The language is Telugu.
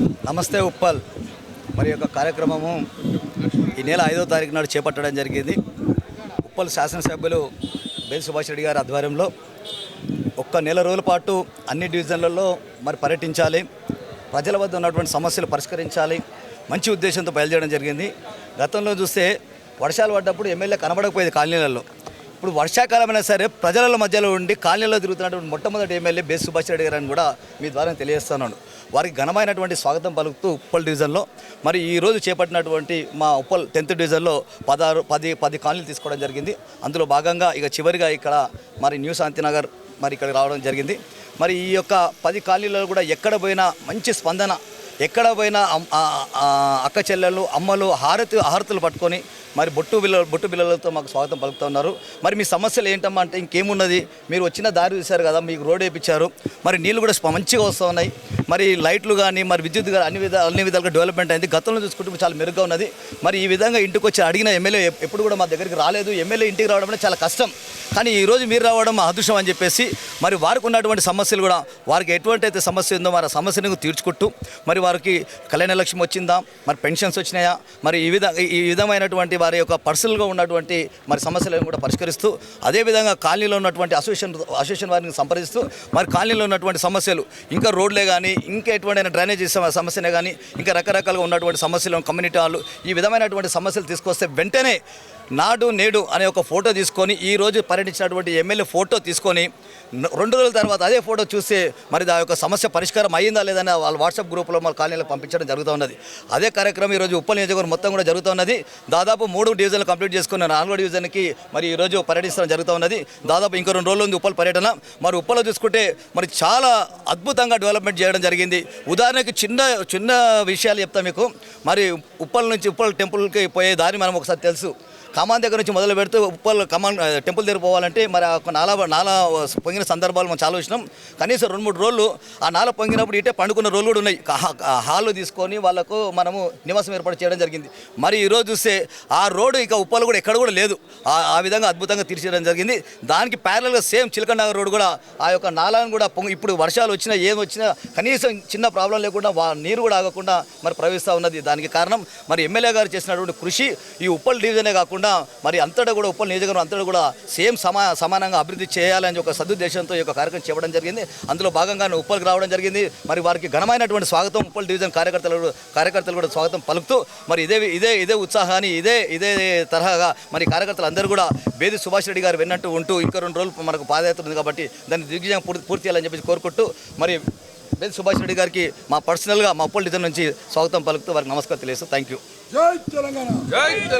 నమస్తే ఉప్పల్. మరి యొక్క కార్యక్రమము ఈ నెల ఐదో తారీఖు నాడు చేపట్టడం జరిగింది. ఉప్పల్ శాసనసభ్యులు బెల్ సుభాష్ రెడ్డి గారి ఆధ్వర్యంలో ఒక్క నెల రోజుల పాటు అన్ని డివిజన్లలో మరి పర్యటించాలి. ప్రజల వద్ద ఉన్నటువంటి సమస్యలు పరిష్కరించాలి. మంచి ఉద్దేశంతో బయలుదేరడం జరిగింది. గతంలో చూస్తే వర్షాలు పడ్డప్పుడు ఎమ్మెల్యే కనబడకపోయేది కాలనీలలో. ఇప్పుడు వర్షాకాలమైనా సరే ప్రజల మధ్యలో ఉండి కాలనీలో తిరుగుతున్నటువంటి మొట్టమొదటి ఎమ్మెల్యే బెస్ సుభాష్ రెడ్డి గారు అని కూడా మీ ద్వారా తెలియజేస్తున్నాను. వారికి ఘనమైనటువంటి స్వాగతం పలుకుతూ ఉప్పల్ డివిజన్లో. మరి ఈ రోజు చేపట్టినటువంటి మా ఉప్పల్ టెన్త్ డివిజన్లో పదహారు పది పది కాలనీలు తీసుకోవడం జరిగింది. అందులో భాగంగా ఇక చివరిగా ఇక్కడ మరి న్యూ శాంతినగర్ మరి ఇక్కడికి రావడం జరిగింది. మరి ఈ యొక్క పది కాలనీలలో కూడా ఎక్కడ పోయినా మంచి స్పందన ఎక్కడ పోయినా అక్క చెల్లెళ్ళు అమ్మలు హారతి హారతులు పట్టుకొని మరి బొట్టు బిల్ల బొట్టు బిల్లలతో మాకు స్వాగతం పలుకుతూ ఉన్నారు. మరి మీ సమస్యలు ఏంటమ్మా అంటే ఇంకేమున్నది? మీరు వచ్చిన దారి చూశారు కదా మీకు రోడ్ వేయించారు మరి నీళ్ళు కూడా మంచిగా వస్తూ ఉన్నాయి. మరి లైట్లు కానీ మరి విద్యుత్ కానీ అన్ని విధ అన్ని విధాలుగా డెవలప్మెంట్ అయింది. గతంలో చూసుకుంటే చాలా మెరుగ్గా ఉన్నది. మరి ఈ విధంగా ఇంటికి వచ్చి అడిగిన ఎమ్మెల్యే ఎప్పుడు కూడా మా దగ్గరికి రాలేదు. ఎమ్మెల్యే ఇంటికి రావడం అనేది చాలా కష్టం. కానీ ఈరోజు మీరు రావడం మా అదృష్టం అని చెప్పేసి మరి వారికి ఉన్నటువంటి సమస్యలు కూడా వారికి ఎటువంటి అయితే సమస్య ఉందో మరి ఆ సమస్యను తీర్చుకుంటూ మరి వారికి కళ్యాణ లక్ష్యం వచ్చిందా? మరి పెన్షన్స్ వచ్చినాయా? మరి ఈ విధ ఈ విధమైనటువంటి వారి యొక్క పర్సనల్గా ఉన్నటువంటి మరి సమస్యలను కూడా పరిష్కరిస్తూ అదేవిధంగా కాలనీలో ఉన్నటువంటి అసోసియేషన్ అసోసియేషన్ వారిని సంప్రదిస్తూ మరి కాలనీలో ఉన్నటువంటి సమస్యలు ఇంకా రోడ్లే కానీ ఇంకా ఎటువంటి డ్రైనేజీ సమస్యనే కానీ ఇంకా రకరకాలుగా ఉన్నటువంటి సమస్యలు కమ్యూనిటీ వాళ్ళు ఈ విధమైనటువంటి సమస్యలు తీసుకొస్తే వెంటనే నాడు నేడు అనే ఒక ఫోటో తీసుకొని ఈ రోజు పర్యటించినటువంటి ఎమ్మెల్యే ఫోటో తీసుకొని రెండు రోజుల తర్వాత అదే ఫోటో చూస్తే మరి ఆ యొక్క సమస్య పరిష్కారం అయ్యిందా లేదని వాళ్ళ వాట్సాప్ గ్రూప్లో మన పంపించడం జరుగుతూ ఉన్నది. అదే కార్యక్రమం ఈరోజు ఉప్పల్ నియోజకవర్గం మొత్తం కూడా జరుగుతూ ఉన్నది. దాదాపు మూడు డివిజన్లు కంప్లీట్ చేసుకున్న నాలుగో డివిజన్కి మరి ఈరోజు పర్యటించడం జరుగుతూ ఉన్నది. దాదాపు ఇంకో రెండు రోజులు ఉంది ఉప్పల్ పర్యటన. మరి ఉప్పల్లో చూసుకుంటే మరి చాలా అద్భుతంగా డెవలప్మెంట్ చేయడం జరిగింది. ఉదాహరణకి చిన్న చిన్న విషయాలు చెప్తా మీకు. మరి ఉప్పల్ నుంచి ఉప్పల్ టెంపుల్కి పోయే దారి మనం ఒకసారి తెలుసు. కమాన్ దగ్గర నుంచి మొదలు పెడితే ఉప్పల్ కమాన్ టెంపుల్ దగ్గర పోవాలంటే మరి ఒక నాలా నాలా పొంగిన సందర్భాలు మనం చాలా వచ్చినాం కనీసం రెండు మూడు రోజులు ఆ నాల పొంగినప్పుడు ఇటే పండుకున్న రోజులు కూడా ఉన్నాయి. హాల్లో హాల్ తీసుకొని వాళ్ళకు మనము నివాసం ఏర్పాటు చేయడం జరిగింది. మరి ఈరోజు చూస్తే ఆ రోడ్డు ఇక ఉప్పలు కూడా ఎక్కడ కూడా లేదు. ఆ విధంగా అద్భుతంగా తీర్చేయడం జరిగింది. దానికి ప్యారల్గా సేమ్ చిలకనగర్ రోడ్డు కూడా ఆ యొక్క నాలాను కూడా పొంగి ఇప్పుడు వర్షాలు వచ్చినా ఏం వచ్చినా కనీసం చిన్న ప్రాబ్లం లేకుండా వా నీరు కూడా ఆగకుండా మరి ప్రవహిస్తూ ఉన్నది. దానికి కారణం మరి ఎమ్మెల్యే గారు చేసినటువంటి కృషి ఈ ఉప్పల్ డివిజనే కాకుండా మరి అంతటా కూడా ఉప్పల్ నియోజకవర్గం అంతటా కూడా సేమ్ సమా సమానంగా అభివృద్ధి చేయాలని ఒక సదుద్దేశంతో ఈ యొక్క కార్యక్రమం చేయడం జరిగింది. అందులో భాగంగానే ఉప్పల్కి రావడం జరిగింది. మరి వారికి ఘనమైనటువంటి స్వాగతం ఉప్పల్ డివిజన్ కార్యకర్తలు కార్యకర్తలు కూడా స్వాగతం పలుకుతూ మరి ఇదే ఇదే ఇదే ఉత్సాహాన్ని ఇదే ఇదే తరహాగా మరి కార్యకర్తలు అందరూ కూడా బేది సుభాష్ రెడ్డి గారు విన్నట్టు ఉంటూ ఇంకా రెండు రోజులు మనకు పాదయాత్ర ఉంది కాబట్టి దాన్ని దిగ్విజయం పూర్తి పూర్తి చేయాలని చెప్పేసి కోరుకుంటూ మరి బేది సుభాష్ రెడ్డి గారికి మా పర్సనల్గా మా ఉప్పల్ డివిజన్ నుంచి స్వాగతం పలుకుతూ వారికి నమస్కారం తెలియజేస్తూ థ్యాంక్ యూ జై తెలంగాణ